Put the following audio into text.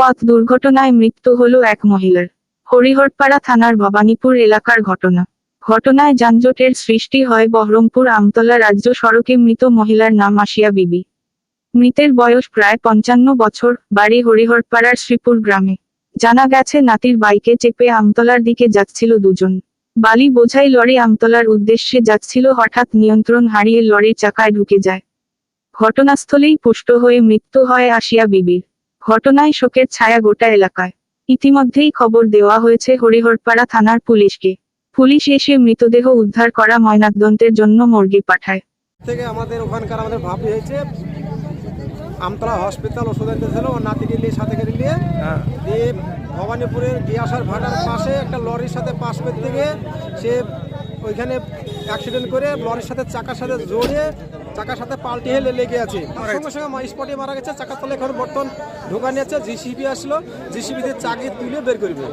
পথ দুর্ঘটনায় মৃত্যু হল এক মহিলার। হরিহরপাড়া থানার ভবানীপুর এলাকার ঘটনা। ঘটনায় যানজটের সৃষ্টি হয় বহরমপুর আমতলা রাজ্য সড়কে মৃত মহিলার নাম আসিয়া বিবি। মৃতের বয়স প্রায় পঞ্চান্ন বছর, বাড়ি হরিহরপাড়ার শ্রীপুর গ্রামে। জানা গেছে নাতির বাইকে চেপে আমতলার দিকে যাচ্ছিল দুজন। বালি বোঝাই লরি আমতলার উদ্দেশ্যে যাচ্ছিল, হঠাৎ নিয়ন্ত্রণ হারিয়ে লরির চাকায় ঢুকে যায়। ঘটনাস্থলেই পুষ্ট হয়ে মৃত্যু হয় আসিয়া বিবির। ঘটনায় শোকের ছায়া গোটা এলাকায়। ইতিমধ্যেই খবর দেওয়া হয়েছে হরিহরপাড়া থানার পুলিশকে। পুলিশ এসে মৃতদেহ উদ্ধার করা ময়নাতদন্তের জন্য মর্গে পাঠায়। থেকে আমাদের ওখানকার আমাদের ভাবি হয়েছে আমতলা হসপিটাল ওষুধ আনতেছিল ওর নাতিকে নিয়ে সাথে করে নিয়ে। দিয়ে ভবানীপুরের গিয়াসার ভাটার পাশে একটা লরির সাথে পাশ করতে গিয়ে সে ওইখানে অ্যাক্সিডেন্ট করে লরির সাথে চাকার সাথে জড়িয়ে চাকার সাথে পাল্টি হেলে লেগে আছে। সঙ্গে সঙ্গে স্পটে মারা গেছে চাকার তলে এখন বর্তমান ঢোকা নিয়েছে জিসিবি আসলো জিসিবিতে চাকরি চাকি তুলে বের করবে।